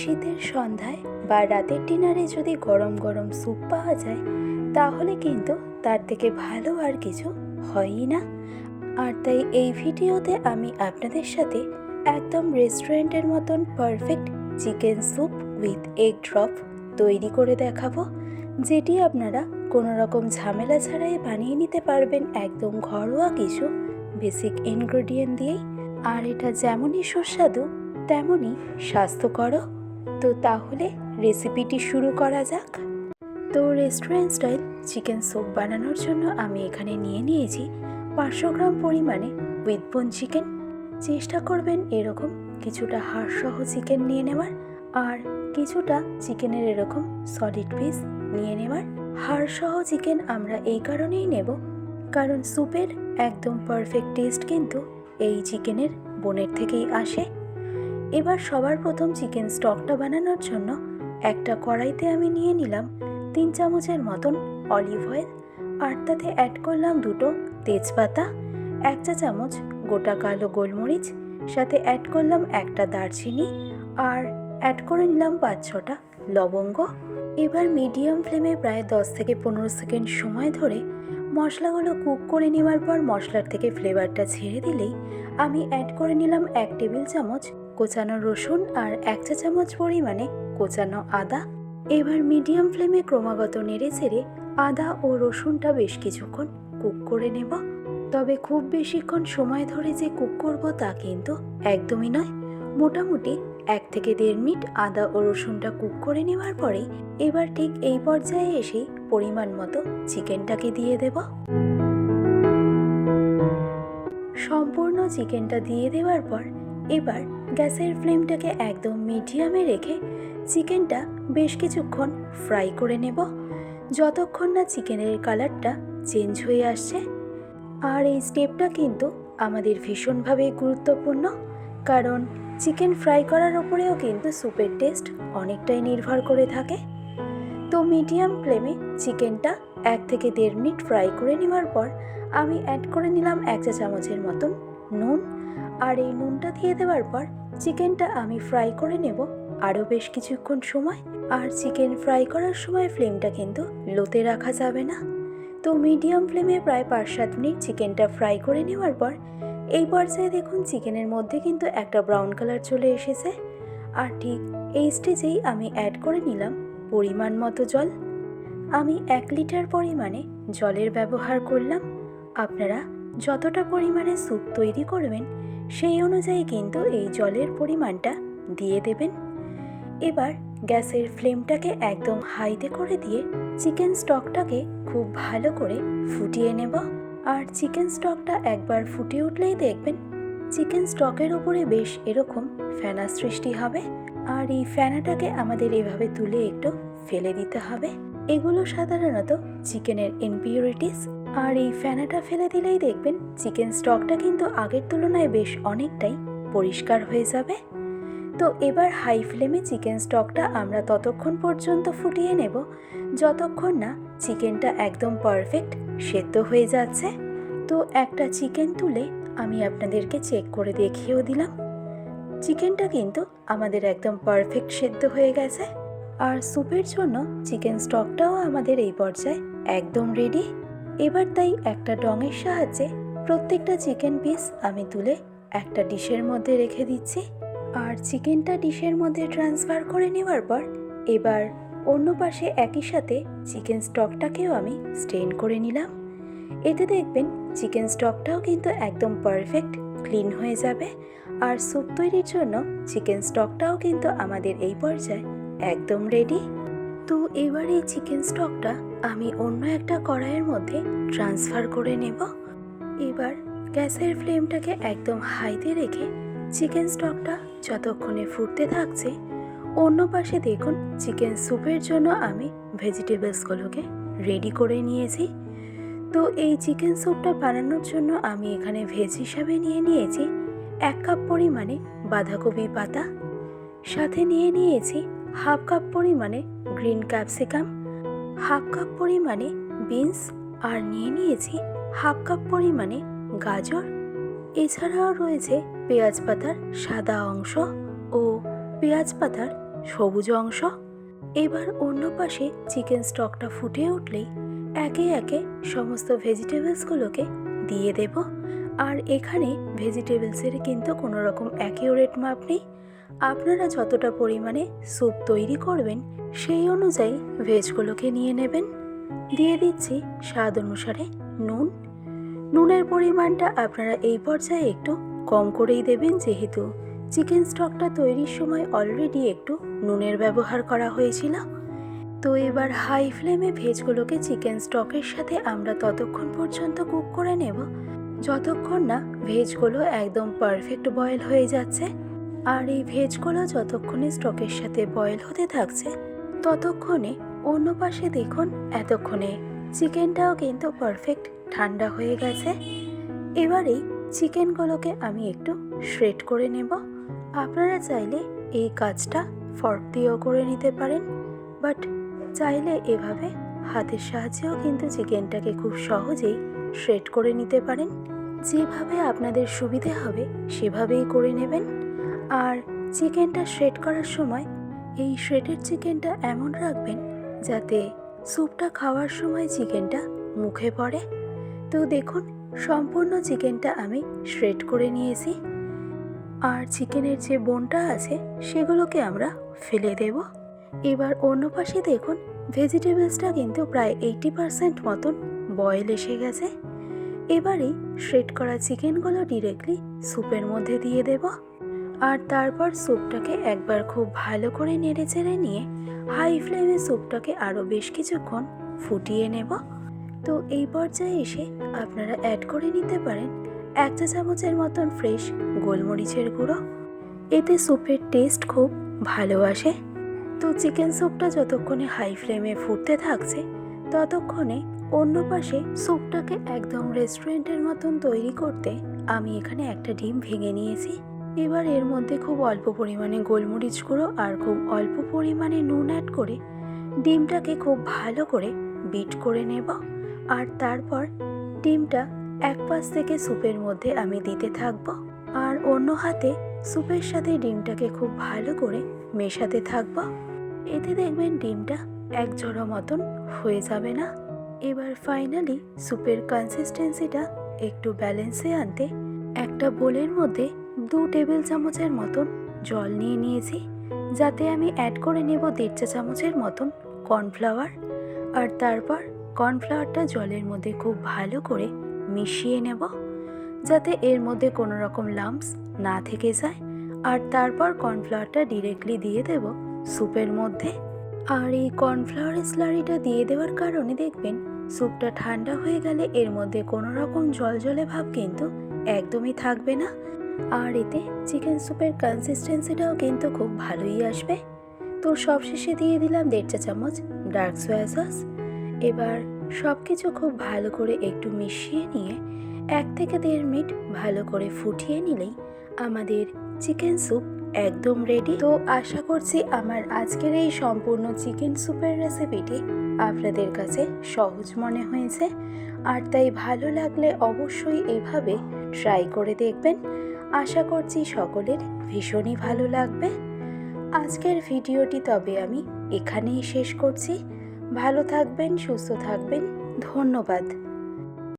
শীতের সন্ধ্যায় বা রাতের ডিনারে যদি গরম গরম স্যুপ পাওয়া যায়, তাহলে কিন্তু তার থেকে ভালো আর কিছু হয়ই না। আর তাই এই ভিডিওতে আমি আপনাদের সাথে একদম রেস্টুরেন্টের মতন perfect chicken soup with egg drop তৈরি করে দেখাবো, যেটি আপনারা কোনো রকম ঝামেলা ছাড়াই বানিয়ে নিতে পারবেন একদম ঘরোয়া কিছু বেসিক ইনগ্রেডিয়েন্ট দিয়েই। আর এটা যেমনই সুস্বাদু, তেমনই স্বাস্থ্যকরও। তো তাহলে রেসিপিটি শুরু করা যাক। তো রেস্টুরেন্ট স্টাইল চিকেন স্যুপ বানানোর জন্য আমি এখানে নিয়ে নিয়েছি পাঁচশো গ্রাম পরিমাণে উইথ বোন চিকেন চেষ্টা করবেন এরকম কিছুটা হাড়সহ চিকেন নিয়ে নেওয়ার আর কিছুটা চিকেনের এরকম সলিড পিস নিয়ে নেওয়ার। হাড়সহ চিকেন আমরা এই কারণেই নেব কারণ স্যুপের একদম পারফেক্ট টেস্ট কিন্তু এই চিকেনের বোনের থেকেই আসে। এবার সবার প্রথম চিকেন স্টকটা বানানোর জন্য একটা কড়াইতে আমি নিয়ে নিলাম তিন চামচের মতন অলিভ অয়েল আর তাতে অ্যাড করলাম দুটো তেজপাতা, এক চা চামচ গোটা কালো গোলমরিচ, সাথে অ্যাড করলাম একটা দারচিনি আর অ্যাড করে নিলাম পাঁচ ছটা লবঙ্গ। এবার মিডিয়াম ফ্লেমে প্রায় দশ থেকে পনেরো সেকেন্ড সময় ধরে মশলাগুলো কুক করে নেওয়ার পর মশলার থেকে ফ্লেভারটা ছেড়ে দিলেই আমি অ্যাড করে নিলাম এক টেবিল চামচ কোচানো রসুন আর এক চা চামচ পরিমাণে কোচানো আদা। এবার মিডিয়াম ফ্লেমে ক্রমাগত নেড়ে চেড়ে আদা ও রসুনটা বেশ কিছুক্ষণ কুক করে নেব। তবে খুব বেশিক্ষণ সময় ধরে যে কুক করব তা কিন্তু একদমই নয়। মোটামুটি এক থেকে দেড় মিনিট আদা ও রসুনটা কুক করে নেওয়ার পরে এবার ঠিক এই পর্যায়ে এসে পরিমাণ মতো চিকেনটাকে দিয়ে দেব। সম্পূর্ণ চিকেনটা দিয়ে দেওয়ার পর এবার গ্যাসের ফ্লেমটাকে একদম মিডিয়ামে রেখে চিকেনটা বেশ কিছুক্ষণ ফ্রাই করে নেব। যতক্ষণ না চিকেনের কালারটা চেঞ্জ হয়ে আসছে। আর এই স্টেপটা কিন্তু আমাদের ভীষণভাবে গুরুত্বপূর্ণ, কারণ চিকেন ফ্রাই করার ওপরেও কিন্তু স্যুপের টেস্ট অনেকটাই নির্ভর করে থাকে। তো মিডিয়াম ফ্লেমে চিকেনটা এক থেকে দেড় মিনিট ফ্রাই করে নেওয়ার পর আমি অ্যাড করে নিলাম এক চা চামচের মতন নুন। আর এই নুনটা দিয়ে দেওয়ার পর চিকেনটা আমি ফ্রাই করে নেব আরও বেশ কিছুক্ষণ সময়। আর চিকেন ফ্রাই করার সময় ফ্লেমটা কিন্তু লোতে রাখা যাবে না। তো মিডিয়াম ফ্লেমে প্রায় পাঁচ সাত মিনিট চিকেনটা ফ্রাই করে নেওয়ার পর এই পর্যায়ে দেখুন চিকেনের মধ্যে কিন্তু একটা ব্রাউন কালার চলে এসেছে। আর ঠিক এই স্টেজেই আমি অ্যাড করে নিলাম পরিমাণ মতো জল। আমি এক লিটার পরিমাণে জলের ব্যবহার করলাম। আপনারা যতটা পরিমাণে স্যুপ তৈরি করবেন সেই অনুযায়ী কিন্তু এই জলের পরিমাণটা দিয়ে দেবেন। এবার গ্যাসের ফ্লেমটাকে একদম হাইতে করে দিয়ে চিকেন স্টকটাকে খুব ভালো করে ফুটিয়ে নেব। আর চিকেন স্টকটা একবার ফুটে উঠলেই দেখবেন চিকেন স্টকের উপরে বেশ এরকম ফেনা সৃষ্টি হবে। আর এই ফেনাটাকে আমাদের এভাবে তুলে একটু ফেলে দিতে হবে। এগুলো সাধারণত চিকেনের ইনপিউরিটিস আর এই ফেনাটা ফেলে দিলেই দেখবেন চিকেন স্টকটা কিন্তু আগের তুলনায় বেশ অনেকটাই পরিষ্কার হয়ে যাবে। তো এবার হাই ফ্লেমে চিকেন স্টকটা আমরা ততক্ষণ পর্যন্ত ফুটিয়ে নেব, যতক্ষণ না চিকেনটা একদম পারফেক্ট সেদ্ধ হয়ে যাচ্ছে। তো একটা চিকেন তুলে আমি আপনাদেরকে চেক করে দেখিয়েও দিলাম। চিকেনটা কিন্তু আমাদের একদম পারফেক্ট সেদ্ধ হয়ে গেছে। আর স্যুপের জন্য চিকেন স্টকটাও আমাদের এই পর্যায়ে একদম রেডি। এবার তাই একটা ডঙের সাহায্যে প্রত্যেকটা চিকেন পিস আমি তুলে একটা ডিশের মধ্যে রেখে দিচ্ছি। আর চিকেনটা ডিশের মধ্যে ট্রান্সফার করে নেওয়ার পর এবার অন্য পাশে একই সাথে চিকেন স্টকটাকেও আমি স্টেন করে নিলাম। এতে দেখবেন চিকেন স্টকটাও কিন্তু একদম পারফেক্ট, ক্লিন হয়ে যাবে। আর স্যুপ তৈরির জন্য চিকেন স্টকটাও কিন্তু আমাদের এই পর্যায়ে একদম রেডি। তো এবার এই চিকেন স্টকটা আমি অন্য একটা কড়াইয়ের মধ্যে ট্রান্সফার করে নেব। এবার গ্যাসের ফ্লেমটাকে একদম হাইতে রেখে চিকেন স্টকটা যতক্ষণে ফুটতে থাকছে, অন্য পাশে দেখুন চিকেন স্যুপের জন্য আমি ভেজিটেবলসগুলোকে রেডি করে নিয়েছি। তো এই চিকেন স্যুপটা বানানোর জন্য আমি এখানে ভেজ হিসাবে নিয়ে নিয়েছি এক কাপ পরিমাণে বাঁধাকপি পাতা। সাথে নিয়ে নিয়েছি হাফ কাপ পরিমাণে গ্রিন ক্যাপসিকাম হাফ কাপ পরিমাণে বিনস আর নিয়ে নিয়েছি হাফ কাপ পরিমাণে গাজর। এছাড়াও রয়েছে পেঁয়াজ পাতার সাদা অংশ ও পেঁয়াজ পাতার সবুজ অংশ। এবার অন্য পাশে চিকেন স্টকটা ফুটে উঠলেই একে একে সমস্ত ভেজিটেবলসগুলোকে দিয়ে দেব। আর এখানে ভেজিটেবলসের কিন্তু কোনো রকম অ্যাকিউরেট মাপ নেই। আপনারা যতটা পরিমাণে স্যুপ তৈরি করবেন, সেই অনুযায়ী ভেজগুলোকে নিয়ে নেবেন। দিয়ে দিচ্ছি স্বাদ অনুসারে নুন। নুনের পরিমাণটা আপনারা এই পর্যায়ে একটু কম করেই দেবেন, যেহেতু চিকেন স্টকটা তৈরির সময় অলরেডি একটু নুনের ব্যবহার করা হয়েছিল। তো এবার হাই ফ্লেমে ভেজগুলোকে চিকেন স্টকের সাথে আমরা ততক্ষণ পর্যন্ত কুক করে নেব। যতক্ষণ না ভেজগুলো একদম পারফেক্ট বয়েল হয়ে যাচ্ছে। আর এই ভেজগুলো যতক্ষণে স্টকের সাথে বয়েল হতে থাকছে, ততক্ষণে অন্য পাশে দেখুন এতক্ষণে। চিকেনটাও কিন্তু পারফেক্ট ঠান্ডা হয়ে গেছে। এবারেই চিকেনগুলোকে আমি একটু শ্রেড করে নেব। আপনারা চাইলে এই কাজটা ফর্ক দিয়েও করে নিতে পারেন বাট চাইলে এভাবে হাতের সাহায্যেও কিন্তু চিকেনটাকে খুব সহজেই শ্রেড করে নিতে পারেন। যেভাবে আপনাদের সুবিধে হবে, সেভাবেই করে নেবেন। আর চিকেনটা শ্রেড করার সময় এই শ্রেডেড চিকেনটা এমন রাখবেন যাতে স্যুপটা খাওয়ার সময় চিকেনটা মুখে পড়ে। তো দেখুন, সম্পূর্ণ চিকেনটা আমি শ্রেড করে নিয়েছি। আর চিকেনের যে বোনটা আছে, সেগুলোকে আমরা ফেলে দেব। এবার অন্য পাশে দেখুন ভেজিটেবলসটা কিন্তু প্রায় এইটি পারসেন্ট মতন বয়েল এসে গেছে। এবারেই শ্রেড করা চিকেনগুলো ডিরেক্টলি স্যুপের মধ্যে দিয়ে দেব। আর তারপর স্যুপটাকে একবার খুব ভালো করে নেড়ে চেড়ে নিয়ে হাই ফ্লেমে স্যুপটাকে আরও বেশ কিছুক্ষণ ফুটিয়ে নেব। তো এই পর্যায়ে এসে আপনারা অ্যাড করে নিতে পারেন এক চা চামচের মতন ফ্রেশ গোলমরিচের গুঁড়ো। এতে স্যুপের টেস্ট খুব ভালো আসে। তো চিকেন স্যুপটা যতক্ষণে হাই ফ্লেমে ফুটতে থাকছে, ততক্ষণে অন্য পাশে স্যুপটাকে একদম রেস্টুরেন্টের মতন তৈরি করতে আমি এখানে একটা ডিম ভেঙে নিয়েছি। এবার এর মধ্যে খুব অল্প পরিমাণে গোলমরিচ গুঁড়ো আর খুব অল্প পরিমাণে নুন অ্যাড করে ডিমটাকে খুব ভালো করে বিট করে নেব। আর তারপর ডিমটা এক পাশ থেকে স্যুপের মধ্যে আমি দিতে থাকব। আর অন্য হাতে স্যুপের সাথে ডিমটাকে খুব ভালো করে মেশাতে থাকব। এতে দেখবেন ডিমটা এক জড়ো মতন হয়ে যাবে না। এবার ফাইনালি স্যুপের কনসিস্টেন্সিটা একটু ব্যালেন্সে আনতে একটা বোলের মধ্যে দু টেবিল চামচের মতন জল নিয়ে নিয়েছি, যাতে আমি অ্যাড করে নেব দেড় চা চামচের মতন কর্নফ্লাওয়ার আর তারপর কর্নফ্লাওয়ারটা জলের মধ্যে খুব ভালো করে মিশিয়ে নেব, যাতে এর মধ্যে কোনো রকম লাম্পস না থেকে যায়। আর তারপর কর্নফ্লাওয়ারটা ডিরেক্টলি দিয়ে দেব স্যুপের মধ্যে। আর এই কর্নফ্লাওয়ারের স্লারিটা দিয়ে দেওয়ার কারণে দেখবেন স্যুপটা ঠান্ডা হয়ে গেলে এর মধ্যে কোনো রকম জল জলে ভাব কিন্তু একদমই থাকবে না। আর এতে চিকেন স্যুপের কনসিস্টেন্সিটাও কিন্তু খুব ভালোই আসবে। তো সবশেষে দিয়ে দিলাম দেড় চা চামচ ডার্ক সোয়া সস এবার সব কিছু খুব ভালো করে একটু মিশিয়ে নিয়ে এক থেকে দেড় মিনিট ভালো করে ফুটিয়ে নিলেই আমাদের চিকেন স্যুপ একদম রেডি তো আশা করছি আমার আজকের এই সম্পূর্ণ চিকেন স্যুপের রেসিপিটি আপনাদের কাছে সহজ মনে হয়েছে। আর তাই ভালো লাগলে অবশ্যই এভাবে ট্রাই করে দেখবেন। আশা করছি সকলের ভীষণই ভালো লাগবে। আজকের ভিডিওটি তবে আমি এখানেই শেষ করছি। ভালো থাকবেন, সুস্থ থাকবেন। ধন্যবাদ।